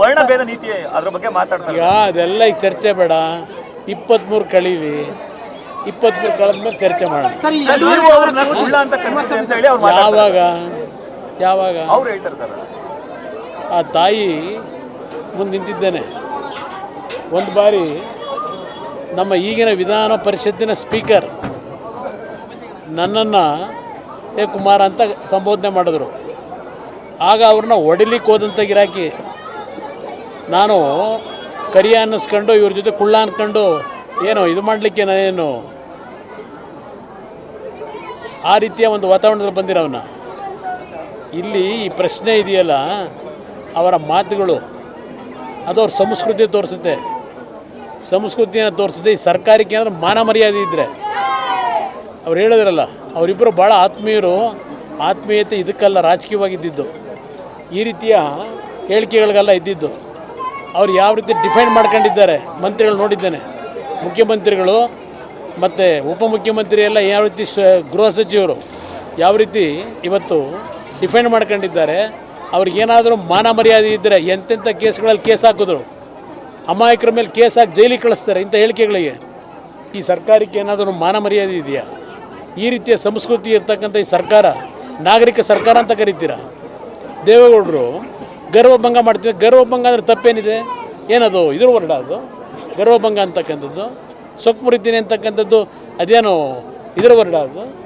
ವರ್ಣಭೇದ ನೀತಿ ಅದ್ರ ಬಗ್ಗೆ ಮಾತಾಡ್ತಾರೆ. ಈಗ ಅದೆಲ್ಲ ಈಗ ಚರ್ಚೆ ಬೇಡ. ಇಪ್ಪತ್ತ್ಮೂರು ಕಳೀಲಿ. ಇಪ್ಪತ್ತ್ಮೂರು ಕಳೆದ್ಮೇಲೆ ಚರ್ಚೆ ಮಾಡೋಣ. ಸರ್, ನೀವು ಅವ್ರನ್ನ ಕುಳ್ಳ ಅಂತ ಕರಿತೀರಿ ಅಂತ ಹೇಳಿ ಅವ್ರು ಮಾತಾಡ್ತಾರೆ. ಯಾವಾಗ? ಯಾವಾಗ? ಅವ್ರು ಹೇಳ್ತಾರೆ ಸರ್. ಆ ತಾಯಿ ಮುಂದೆ ನಿಂತಿದ್ದೇನೆ. ಒಂದು ಬಾರಿ ನಮ್ಮ ಈಗಿನ ವಿಧಾನ ಪರಿಷತ್ತಿನ ಸ್ಪೀಕರ್ ನನ್ನನ್ನು ಏ ಕುಮಾರ ಅಂತ ಸಂಬೋಧನೆ ಮಾಡಿದ್ರು. ಆಗ ಅವ್ರನ್ನ ಹೊಡಿಲಿಕ್ಕೆ ಹೋದಂಥ ಗಿರಾಕಿ. ನಾನು ಕರಿಯ ಅನ್ನಿಸ್ಕೊಂಡು ಇವ್ರ ಜೊತೆ ಕುಳ್ಳ ಅನ್ಕೊಂಡು, ಏನೋ, ಇದು ಮಾಡಲಿಕ್ಕೆ ನಾನೇನು ಆ ರೀತಿಯ ಒಂದು ವಾತಾವರಣದಲ್ಲಿ ಬಂದಿರೋವನ್ನ ಇಲ್ಲಿ ಈ ಪ್ರಶ್ನೆ ಇದೆಯಲ್ಲ, ಅವರ ಮಾತುಗಳು, ಅದು ಅವ್ರ ಸಂಸ್ಕೃತಿ ತೋರಿಸುತ್ತೆ. ಸಂಸ್ಕೃತಿಯನ್ನು ತೋರಿಸುತ್ತೆ ಈ ಸರ್ಕಾರಕ್ಕೆ ಅಂದ್ರೆ ಮಾನ ಮರ್ಯಾದೆ ಇದ್ದರೆ ಅವ್ರು ಹೇಳಿದ್ರಲ್ಲ ಅವರಿಬ್ಬರು ಭಾಳ ಆತ್ಮೀಯರು, ಆತ್ಮೀಯತೆ ಇದಕ್ಕಲ್ಲ ರಾಜಕೀಯವಾಗಿದ್ದಿದ್ದು. ಈ ರೀತಿಯ ಹೇಳಿಕೆಗಳಿಗೆಲ್ಲ ಇದ್ದಿದ್ದು. ಅವ್ರು ಯಾವ ರೀತಿ ಡಿಫೈನ್ ಮಾಡ್ಕೊಂಡಿದ್ದಾರೆ ಮಂತ್ರಿಗಳು ನೋಡಿದ್ದೇನೆ. ಮುಖ್ಯಮಂತ್ರಿಗಳು ಮತ್ತು ಉಪಮುಖ್ಯಮಂತ್ರಿ ಎಲ್ಲ ಯಾವ ರೀತಿ ಗೃಹ ಸಚಿವರು ಯಾವ ರೀತಿ ಇವತ್ತು ಡಿಫೈನ್ ಮಾಡ್ಕೊಂಡಿದ್ದಾರೆ. ಅವ್ರಿಗೇನಾದರೂ ಮಾನ ಮರ್ಯಾದೆ ಇದ್ದರೆ ಎಂತೆಂಥ ಕೇಸ್ಗಳಲ್ಲಿ ಕೇಸ್ ಹಾಕಿದ್ರು. ಅಮಾಯಕರ ಮೇಲೆ ಕೇಸ್ ಹಾಕಿ ಜೈಲಿಗೆ ಕಳಿಸ್ತಾರೆ ಇಂಥ ಹೇಳಿಕೆಗಳಿಗೆ. ಈ ಸರ್ಕಾರಕ್ಕೆ ಏನಾದರೂ ಮಾನ ಮರ್ಯಾದೆ ಇದೆಯಾ? ಈ ರೀತಿಯ ಸಂಸ್ಕೃತಿ ಇರ್ತಕ್ಕಂಥ ಈ ಸರ್ಕಾರ ನಾಗರಿಕ ಸರ್ಕಾರ ಅಂತ ಕರಿತೀರಾ? ದೇವೇಗೌಡರು ಗರ್ವಭಂಗ ಮಾಡ್ತಿದ್ದೆ ಗರ್ವಭಂಗ ಅಂದರೆ ತಪ್ಪೇನಿದೆ? ಏನದು? ಇದ್ರ ವರ್ಡ ಅದು? ಗರ್ವಭಂಗ ಅಂತಕ್ಕಂಥದ್ದು? ಸೊಕ್ಕು ಮುರಿತೀನಿ ಅಂತಕ್ಕಂಥದ್ದು ಅದೇನು ಇದರ ವರ್ಡ ಅದು?